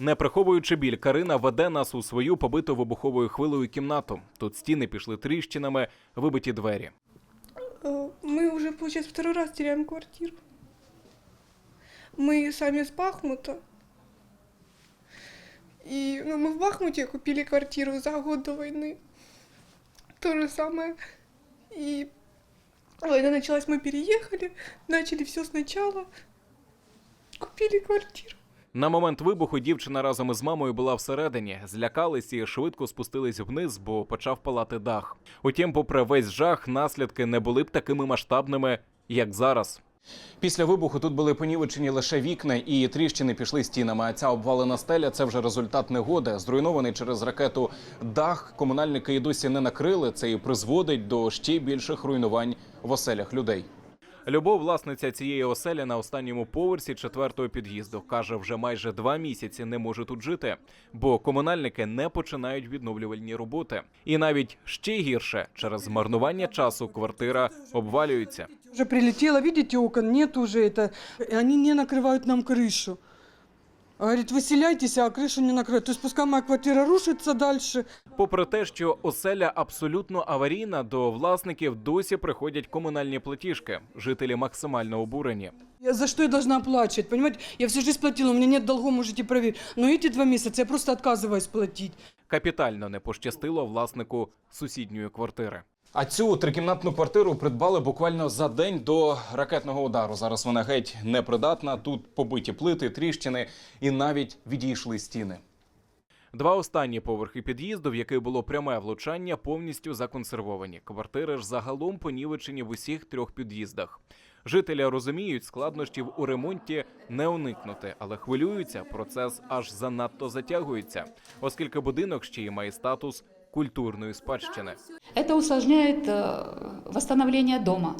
Не приховуючи біль, Карина веде нас у свою побиту вибуховою хвилею кімнату. Тут стіни пішли тріщинами, вибиті двері. Э, Мы уже, получается, второй раз теряем квартиру. Мы сами с Бахмута. И ну, мы в Бахмуте купили квартиру за год до войны. То же самое. И война началась, мы переехали, начали все сначала. Купили квартиру. На момент вибуху дівчина разом із мамою була всередині, злякались і швидко спустились вниз, бо почав палати дах. Утім, попри весь жах, наслідки не були б такими масштабними, як зараз. Після вибуху тут були понівечені лише вікна і тріщини пішли стінами. А ця обвалена стеля це вже результат негоди. Зруйнований через ракету дах. Комунальники і досі не накрили. Це і призводить до ще більших руйнувань в оселях людей. Любов, власниця цієї оселі на останньому поверсі четвертого під'їзду, каже, вже майже два місяці не може тут жити, бо комунальники не починають відновлювальні роботи. І навіть ще гірше через змарнування часу квартира обвалюється. Уже прилетело, видите, окон нет уже это. И они не накрывают нам крышу. Говорит, выселяйтесь, а крышу не накроют. То есть пускай моя квартира рушится дальше. Попри те, що оселя абсолютно аварійна, до власників досі приходять комунальні платіжки. Жителі максимально обурені. Я за что я должна оплачивать, понимаете? Я всю жизнь платила, у меня нет долгов, можете проверить. Но эти два месяца я просто отказываюсь платить. Капітально не пощастило власнику сусідньої квартири. А цю трикімнатну квартиру придбали буквально за день до ракетного удару. Зараз вона геть непридатна. Тут побиті плити, тріщини і навіть відійшли стіни. Два останні поверхи під'їзду, в який було пряме влучання, повністю законсервовані. Квартири ж загалом понівечені в усіх трьох під'їздах. Жителі розуміють, складнощів у ремонті не уникнути, але хвилюються. Процес аж занадто затягується, оскільки будинок ще й має статус культурної спадщини. Это усложняет э, восстановление дома.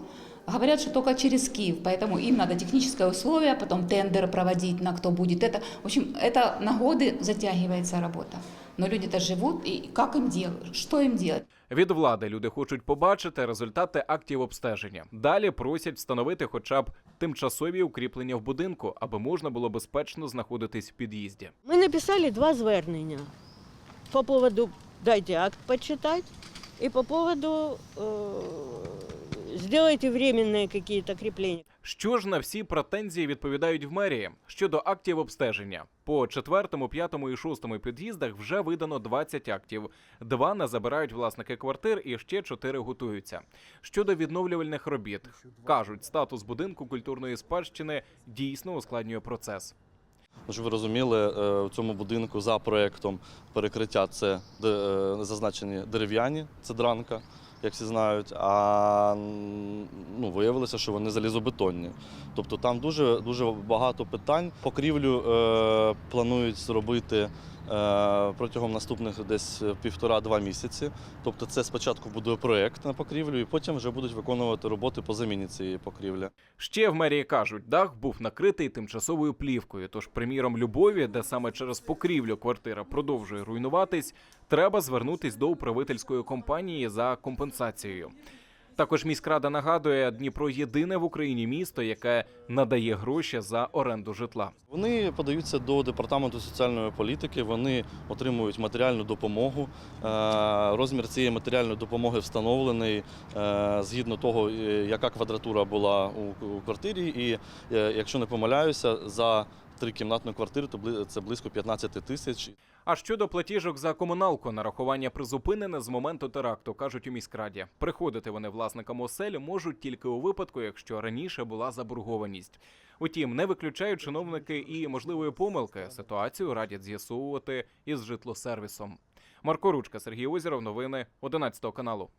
Говорят, что только через Киев, поэтому им надо техническое условие, потом тендер проводить на кто будет это. В общем, это на годы затягивается работа. Но люди-то живут, и как им делать? Что им делать? Від влади люди хочуть побачити результати актів обстеження. Далі просять встановити хоча б тимчасові укріплення в будинку, аби можна було безпечно знаходитись в під'їзді. Ми написали два звернення по поводу дайте акт почитать и по поводу э, сделайте временные какие-то крепления. Що ж на всі претензії відповідають в мерії щодо актів обстеження? По четвертому, п'ятому і шостому під'їздах вже видано 20 актів. Два не забирають власники квартир, і ще чотири готуються. Щодо відновлювальних робіт, кажуть, статус будинку культурної спадщини дійсно ускладнює процес. Ну, Щоб ви розуміли, е, в цьому будинку за проєктом перекриття це е, зазначені дерев'яні, це дранка, як всі знають. А ну, виявилося, що вони залізобетонні. Тобто там дуже, дуже багато питань. Покрівлю е, планують зробити протягом наступних десь півтора-два місяці. Тобто це спочатку буде проєкт на покрівлю, і потім вже будуть виконувати роботи по заміні цієї покрівлі. Ще в мерії кажуть, дах був накритий тимчасовою плівкою. Тож, приміром, любові, де саме через покрівлю квартира продовжує руйнуватись, треба звернутись до управительської компанії за компенсацією. Також міськрада нагадує, Дніпро єдине в Україні місто, яке надає гроші за оренду житла. Вони подаються до департаменту соціальної політики. Вони отримують матеріальну допомогу. Е, Розмір цієї матеріальної допомоги встановлений е, згідно того, е, яка квадратура була у, квартирі. І якщо не помиляюся, за трикімнатну квартиру то це близько 15 тисяч. А щодо платіжок за комуналку, нарахування призупинене з моменту теракту, кажуть у міськраді. Приходити вони власникам оселі можуть тільки у випадку, якщо раніше була заборгованість. Утім, не виключають чиновники і можливої помилки. Ситуацію радять з'ясовувати із житлосервісом. Марко Ручка, Сергій Озіров, новини 11 каналу.